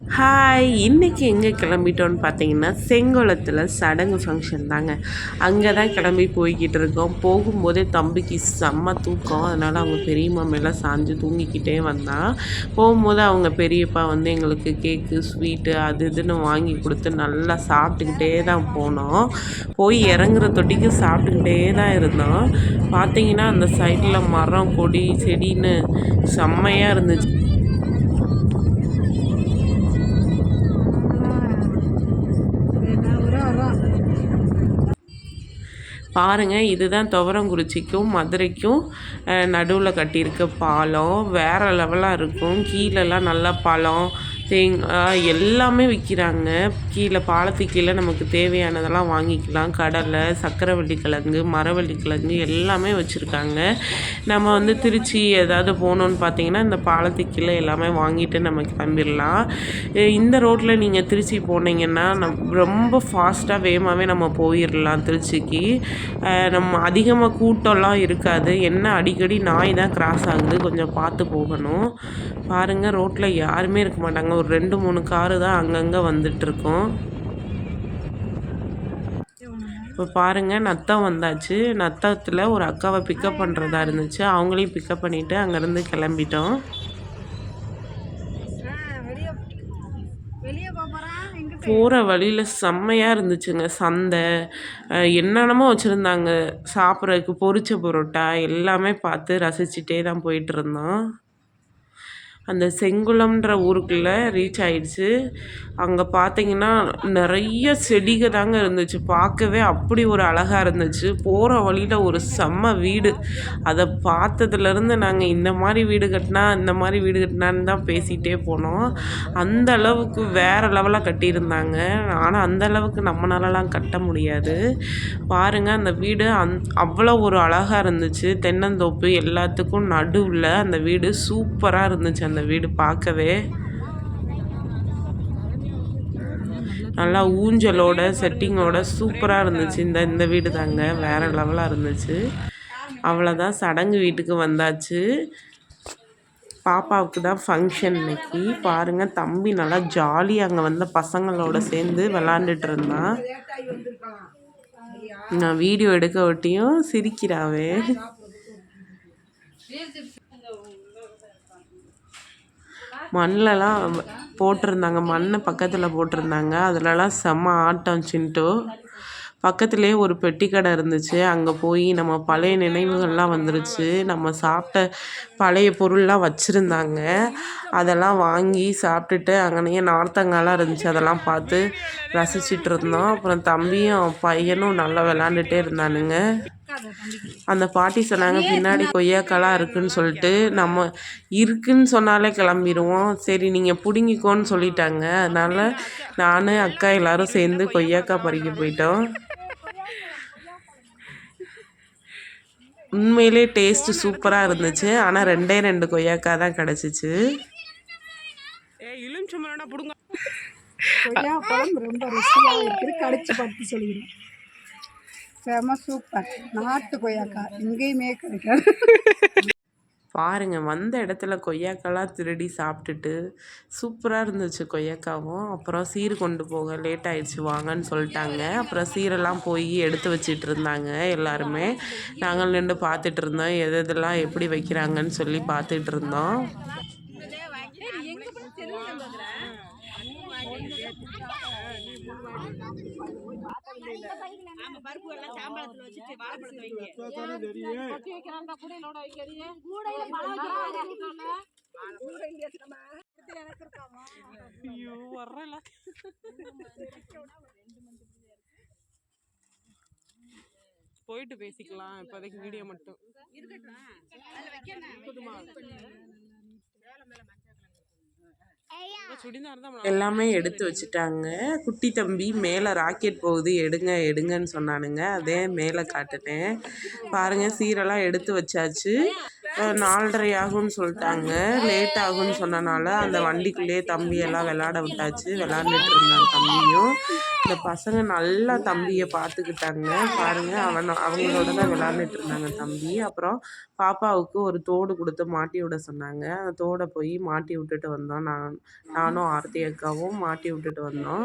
Hi இன்றைக்கி எங்கே கிளம்பிட்டோன்னு பார்த்தீங்கன்னா செங்கோலத்தில் சடங்கு ஃபங்க்ஷன் தாங்க. அங்கே தான் கிளம்பி போய்கிட்டு இருக்கோம். போகும்போதே தம்பிக்கு செம்ம தூக்கம். அதனால் அவங்க பெரிய மாமையெல்லாம் சாஞ்சு தூங்கிக்கிட்டே வந்தான். போகும்போது அவங்க பெரியப்பா வந்து எங்களுக்கு கேக்கு ஸ்வீட்டு அது இதுன்னு வாங்கி கொடுத்து நல்லா சாப்பிட்டுக்கிட்டே தான் போனோம். போய் இறங்குற தொட்டிக்கு சாப்பிட்டுக்கிட்டே தான் இருந்தோம். பார்த்தீங்கன்னா அந்த சைடில் மரம் கொடி செடின்னு செம்மையாக இருந்துச்சு. பாருங்கள் இதுதான் துவரங்குறிச்சிக்கும் மதுரைக்கும் நடுவில் கட்டியிருக்க பாலம். வேறு லெவலாக இருக்கும். கீழேலாம் நல்லா பழம் தேங்காய் எல்லாமே விற்கிறாங்க கீழே பாலத்து கீழே நமக்கு தேவையானதெல்லாம் வாங்கிக்கலாம். கடலை சக்கரவள்ளி கிழங்கு மரவள்ளி கிழங்கு எல்லாமே வச்சுருக்காங்க. நம்ம வந்து திருச்சி ஏதாவது போகணுன்னு பார்த்தீங்கன்னா இந்த பாலத்து கீழே எல்லாமே வாங்கிட்டு நம்ம கிளம்பிடலாம் இந்த ரோட்டில் நீங்கள் திருச்சி போனீங்கன்னா நம் ரொம்ப ஃபாஸ்ட்டாக வேகமாகவே நம்ம போயிடலாம் திருச்சிக்கு. நம்ம அதிகமாக கூட்டம்லாம் இருக்காது. என்ன அடிக்கடி நாய் தான் கிராஸ் ஆகுது. கொஞ்சம் பார்த்து போகணும். பாருங்கள் ரோட்டில் யாருமே இருக்க மாட்டாங்க. ஒரு ரெண்டு மூணு காரு தான் அங்கங்கே வந்துட்டுருக்கோம். இப்போ பாருங்கள் நத்தம் வந்தாச்சு. நத்தத்தில் ஒரு அக்காவை பிக்கப் பண்ணுறதா இருந்துச்சு. அவங்களையும் பிக்கப் பண்ணிவிட்டு அங்கேருந்து கிளம்பிட்டோம். போகிற வழியில் செம்மையாக இருந்துச்சுங்க. சந்தை என்னென்னமோ வச்சுருந்தாங்க. சாப்பிட்றதுக்கு பொரிச்ச புரோட்டா எல்லாமே பார்த்து ரசிச்சுட்டே தான் போயிட்டு இருந்தோம். அந்த செங்குளம்ன்ற ஊருக்குள்ளே ரீச் ஆயிடுச்சு. அங்கே பார்த்தீங்கன்னா நிறைய செடிகள் தாங்க இருந்துச்சு. பார்க்கவே அப்படி ஒரு அழகாக இருந்துச்சு. போகிற வழியில் ஒரு செம்ம வீடு. அதை பார்த்ததுலேருந்து நாங்கள் இந்த மாதிரி வீடு கட்டினா இந்த மாதிரி வீடு கட்டினான்னு தான் பேசிகிட்டே போனோம். அந்த அளவுக்கு வேறு லெவலாக கட்டியிருந்தாங்க. ஆனால் அந்த அளவுக்கு நம்மளாலலாம் கட்ட முடியாது. பாருங்கள் அந்த வீடு அந் அவ்வளோ ஒரு அழகாக இருந்துச்சு. தென்னந்தோப்பு எல்லாத்துக்கும் நடுவில் அந்த வீடு சூப்பராக இருந்துச்சு. அந்த அந்த வீடு பார்க்கவே நல்லா ஊஞ்சலோட செட்டிங்கோட சூப்பராக இருந்துச்சு. இந்த இந்த வீடு தாங்க. வேறு லெவலாக இருந்துச்சு. அவ்வளோதான் சடங்கு வீட்டுக்கு வந்தாச்சு. பாப்பாவுக்கு தான் ஃபங்க்ஷன் இன்னைக்கு. பாருங்கள் தம்பி நல்லா ஜாலியாக அங்கே வந்த பசங்களோட சேர்ந்து விளாண்டுட்டு இருந்தான். நான் வீடியோ எடுக்க ஒட்டியும் சிரிக்கிறாவே. மண்ணிலலாம் போட்டிருந்தாங்க. மண்ணை பக்கத்தில் போட்டிருந்தாங்க. அதிலலாம் செம்ம ஆட்டம் சின்ட்டு பக்கத்துலேயே ஒரு பெட்டி கடை இருந்துச்சு. அங்கே போய் நம்ம பழைய நினைவுகள்லாம் வந்துருச்சு. நம்ம சாப்பிட்ட பழைய பொருள்லாம் வச்சுருந்தாங்க. அதெல்லாம் வாங்கி சாப்பிட்டுட்டு அங்கனையே நார்த்தங்காலாம் இருந்துச்சு. அதெல்லாம் பார்த்து ரசிச்சிட்டு இருந்தோம். அப்புறம் தம்பியும் பையனும் நல்லா விளாண்டுட்டே இருந்தானுங்க. அந்த பாட்டி சொன்னாங்க பின்னாடி கொய்யாக்காலாம் இருக்குன்னு சொல்லிட்டு நம்ம இருக்குன்னு சொன்னாலே கிளம்பிடுவோம். சரி நீங்கள் பிடுங்கிக்கோன்னு சொல்லிட்டாங்க. அதனால் நான் அக்கா எல்லோரும் சேர்ந்து கொய்யாக்காய் பறிக்க போயிட்டோம். உண்மையிலே டேஸ்ட்டு சூப்பராக இருந்துச்சு. ஆனால் ரெண்டே ரெண்டு கொய்யாக்காய் தான் கிடச்சிச்சு. கொய்யா பழம் ரொம்ப ருசியாக இருக்குது கடிச்சு பார்த்து சொல்லிடுறேன் செம சூப்பர். நாட்டு கொய்யாக்காய். எங்கேயுமே கிடைக்காது. பாருங்க வந்த இடத்துல கொய்யாக்காலாம் திருடி சாப்பிட்டுட்டு சூப்பராக இருந்துச்சு கொய்யாக்காவும். அப்புறம் சீர் கொண்டு போக லேட் ஆயிடுச்சு வாங்கன்னு சொல்லிட்டாங்க. அப்புறம் சீரெல்லாம் போய் எடுத்து வச்சிட்டு இருந்தாங்க எல்லாருமே. நாங்கள் நின்று பார்த்துட்டு இருந்தோம். எது எதெல்லாம் எப்படி வைக்கிறாங்கன்னு சொல்லி பார்த்துட்டு இருந்தோம். ஆமா பருப்பு எல்லாம் சாம்பளத்துல வச்சுட்டு வாழைப்பழத்தை வைங்க. ஐயோ வர்றல போயிட்டு பேசிக்கலாம். இப்போதைக்கு வீடியோ மட்டும். இருக்கட்டும். எல்லாமே எடுத்து வச்சுட்டாங்க. குட்டி தம்பி மேலே ராக்கெட் போகுது எடுங்க எடுங்கன்னு சொன்னானுங்க. அதே மேலே காட்டுனேன். பாருங்கள் சீரெல்லாம் எடுத்து வச்சாச்சு. நாலரை ஆகும்னு சொல்லிட்டாங்க. லேட் ஆகும்னு சொன்னனால அந்த வண்டிக்குள்ளேயே தம்பியெல்லாம் விளாட விட்டாச்சு. விளாண்டுட்டு இருந்தான் தம்பியும். இந்த பசங்க நல்லா தம்பியை பார்த்துக்கிட்டாங்க பாருங்க அவன் அவங்களோட தான் விளாண்டுட்டு இருந்தாங்க தம்பி. அப்புறம் பாப்பாவுக்கு ஒரு தோடு கொடுத்து மாட்டி விட சொன்னாங்க. அந்த தோடை போய் மாட்டி விட்டுட்டு வந்தோம். நான் நானும் ஆர்த்தி அக்காவும் மாட்டி விட்டுட்டு வந்தோம்.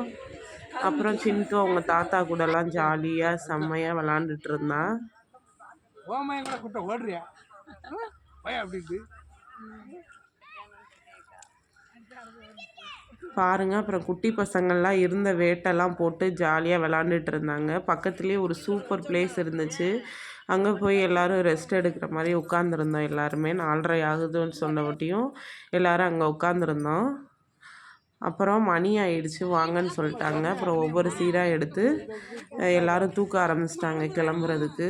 அப்புறம் சின்ட்டு அவங்க தாத்தா கூடலாம் ஜாலியாக செம்மையாக விளாண்டுட்டு இருந்தான் ஓமயம் கூட கூட்ட ஓடுறியா? அப்படின்ட்டு பாருங்க. அப்புறம் குட்டி பசங்கள்லாம் இருந்த வேட்டெல்லாம் போட்டு ஜாலியாக விளாண்டுட்டு இருந்தாங்க பக்கத்துலேயே ஒரு சூப்பர் பிளேஸ் இருந்துச்சு. அங்கே போய் எல்லோரும் ரெஸ்ட் எடுக்கிற மாதிரி உட்காந்துருந்தோம் எல்லாருமே. நாலரை ஆகுதுன்னு சொன்னவட்டியும் எல்லாரும் அங்கே உட்காந்துருந்தோம் அப்புறம் மணி ஆயிடுச்சு வாங்கன்னு சொல்லிட்டாங்க. அப்புறம் ஒவ்வொரு சீராக எடுத்து எல்லாரும் தூக்க ஆரம்பிச்சிட்டாங்க கிளம்புறதுக்கு.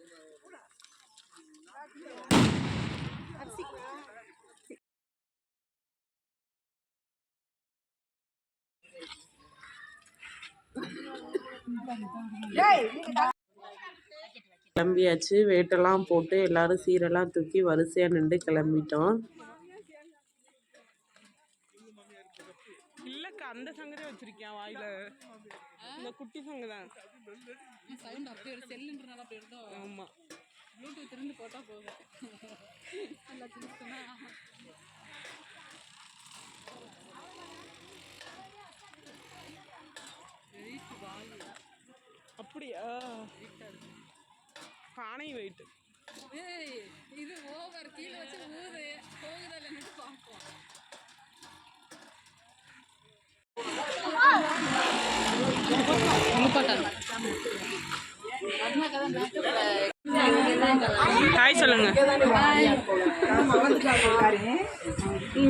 கிளம்பியாச்சு. வேட்டெல்லாம் போட்டு எல்லாரும் சீரெல்லாம் தூக்கி வரிசையாக நின்று கிளம்பிட்டோம். இல்லக்கா அந்த சங்கரே வச்சிருக்கேன் வாயில? இந்த குட்டி சங்கு தான் சவுண்ட் அப்படி ஒரு செல்லுன்றனால அப்படி இருந்தோம் ஆமா. ப்ளூடூத் இருந்து போட்டா போதும். நல்லா சின்ன அப்படியா பானை வெயிட் ஏய் இது ஓவர் கீழே வச்சு ஊது. போகுதா இல்லைன்னு பார்ப்போம். ஹாய் சொல்லுங்க.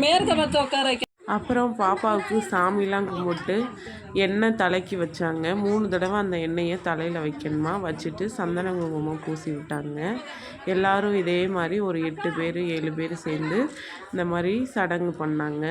மேற்க பார்த்து உட்கார அப்புறம் பாப்பாவுக்கு சாமிலாம் கும்பிட்டு எண்ணெய் தலைக்கு வச்சாங்க மூணு தடவை அந்த எண்ணெயை தலையில் வைக்கணுமா வச்சுட்டு சந்தன குங்குமம் பூசி விட்டாங்க எல்லோரும் இதே மாதிரி ஒரு எட்டு பேர் ஏழு பேர் சேர்ந்து இந்த மாதிரி சடங்கு பண்ணாங்க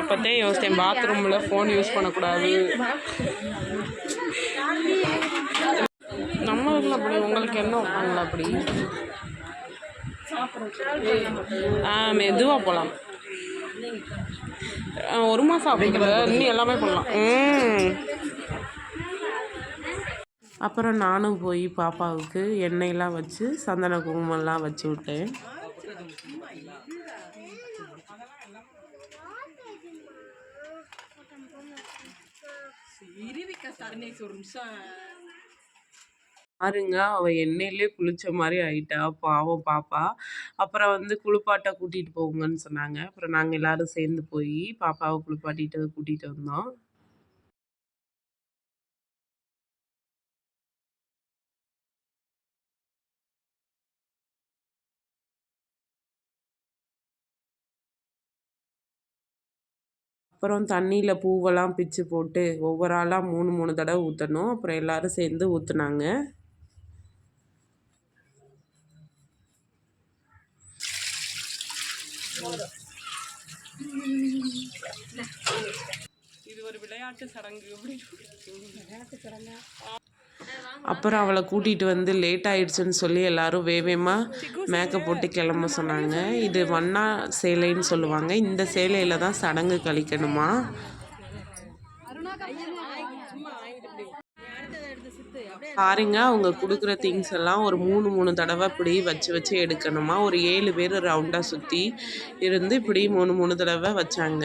அப்போதான் யோசித்தேன் பாத்ரூமில் ஃபோன் யூஸ் பண்ணக்கூடாது. நம்ம வீட்டில் அப்படி உங்களுக்கு என்ன வைப்பாங்களா அப்படி? ஆ மெதுவாக போகலாம் ஒரு மாதம் அப்படிங்கிற இன்னும் எல்லாமே பண்ணலாம். அப்புறம் நானும் போய் பாப்பாவுக்கு எண்ணெயெல்லாம் வச்சு சந்தன குங்குமம்லாம் வச்சு விட்டேன். இருவிக்கா சரணேஸ் ஒரு நிமிஷம். பாருங்க அவ எண்ணெயிலே குளிச்ச மாதிரி ஆயிட்டா பாவம் பாப்பா. அப்புறம் வந்து குளிப்பாட்ட கூட்டிட்டு போங்கன்னு சொன்னாங்க. அப்புறம் நாங்க எல்லாரும் சேர்ந்து போய் பாப்பாவை குளிப்பாட்டிட்டு கூட்டிட்டு வந்தோம். அப்புறம் தண்ணியில் பூவெல்லாம் பிச்சு போட்டு ஒவ்வொரு ஆளாக மூணு மூணு தடவை ஊற்றணும் அப்புறம் எல்லாரும் சேர்ந்து ஊற்றுனாங்க இது ஒரு விளையாட்டு சடங்கு அப்படின்னு அப்புறம் அவளை கூட்டிகிட்டு வந்து லேட் ஆயிடுச்சுன்னு சொல்லி எல்லாரும் வேவேமாக மேக்கப் போட்டு கிளம்ப சொன்னாங்க. இது வண்ணா சேலைன்னு சொல்லுவாங்க. இந்த சேலையில் தான் சடங்கு கழிக்கணுமா? பாருங்க அவங்க கொடுக்குற திங்ஸ் எல்லாம் ஒரு மூணு மூணு தடவை இப்படி வச்சு வச்சு எடுக்கணுமா? ஒரு ஏழு பேர் ரவுண்டாக சுற்றி இருந்து இப்படி மூணு மூணு தடவை வச்சாங்க.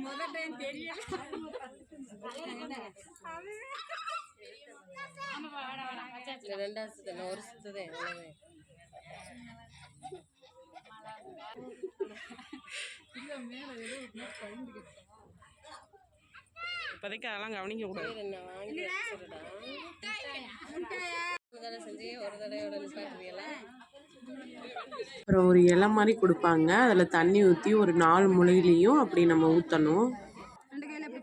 முதல் டைம் தெரியல ரெண்டாவது ஒரு சுத்ததே அவ்வளோதான் இப்போதைக்கு அதெல்லாம் கவனிக்க கூடாது. அப்புறம் ஒரு இலை மாதிரி கொடுப்பாங்க. அதில் தண்ணி ஊற்றி ஒரு நாலு முளையிலையும் அப்படி நம்ம ஊற்றணும் ரெண்டு கையில் எப்படி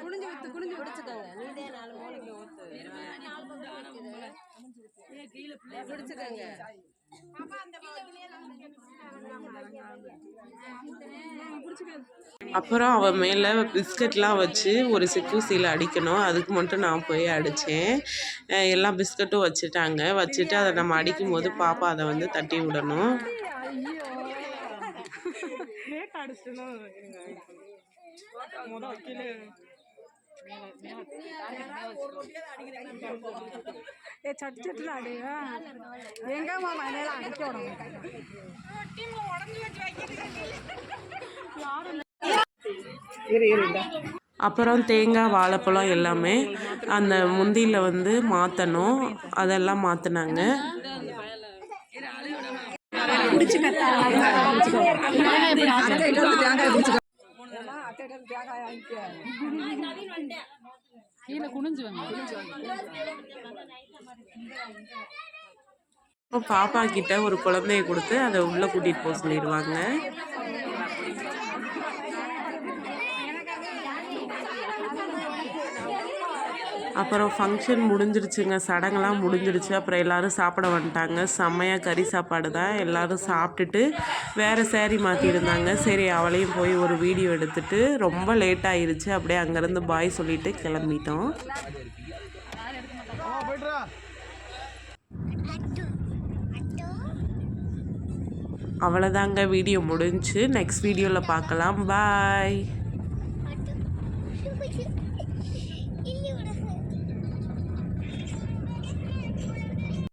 குனிஞ்சு ஊத்து குனிஞ்சு பிடிச்சிக்கோங்க நீதே நாலு மூளைக்கு ஊத்து பிடிச்சிக்கோங்க. அப்புறம் அவன் மேலே பிஸ்கட்லாம் வச்சு ஒரு சிக்கூசியில் அடிக்கணும். அதுக்கு மட்டும் நான் போய் அடித்தேன் எல்லா பிஸ்கட்டும் வச்சுட்டாங்க. வச்சுட்டு அதை நம்ம அடிக்கும் போது பாப்பா அதை வந்து தட்டி விடணும். வைக்கல. ஏ சட்டு சட்டுல அடியா எங்க மாமா என்னெல்லாம் அடிக்க விடணும் அப்புறம் தேங்காய் வாழைப்பழம் எல்லாமே அந்த முந்தியில் வந்து மாற்றணும் அதெல்லாம் மாற்றினாங்க கீழே குனிஞ்சு வாங்க அப்புறம் பாப்பா கிட்ட ஒரு குழந்தைய கொடுத்து அதை உள்ளே கூட்டிகிட்டு போக சொல்லிடுவாங்க. அப்புறம் ஃபங்க்ஷன் முடிஞ்சிருச்சுங்க. சடங்கெல்லாம் முடிஞ்சிருச்சு. அப்புறம் எல்லோரும் சாப்பிட வந்துட்டாங்க. செம்மையாக கறி சாப்பாடு தான். எல்லோரும் சாப்பிட்டுட்டு வேறு சேரீ மாற்றிருந்தாங்க சரி அவளையும் போய் ஒரு வீடியோ எடுத்துட்டு ரொம்ப லேட் ஆயிருச்சு. அப்படியே அங்கேருந்து பாய் சொல்லிட்டு கிளம்பிட்டோம். அவ்வளோதாங்க வீடியோ முடிஞ்சு. நெக்ஸ்ட் வீடியோவில் பார்க்கலாம். பாய்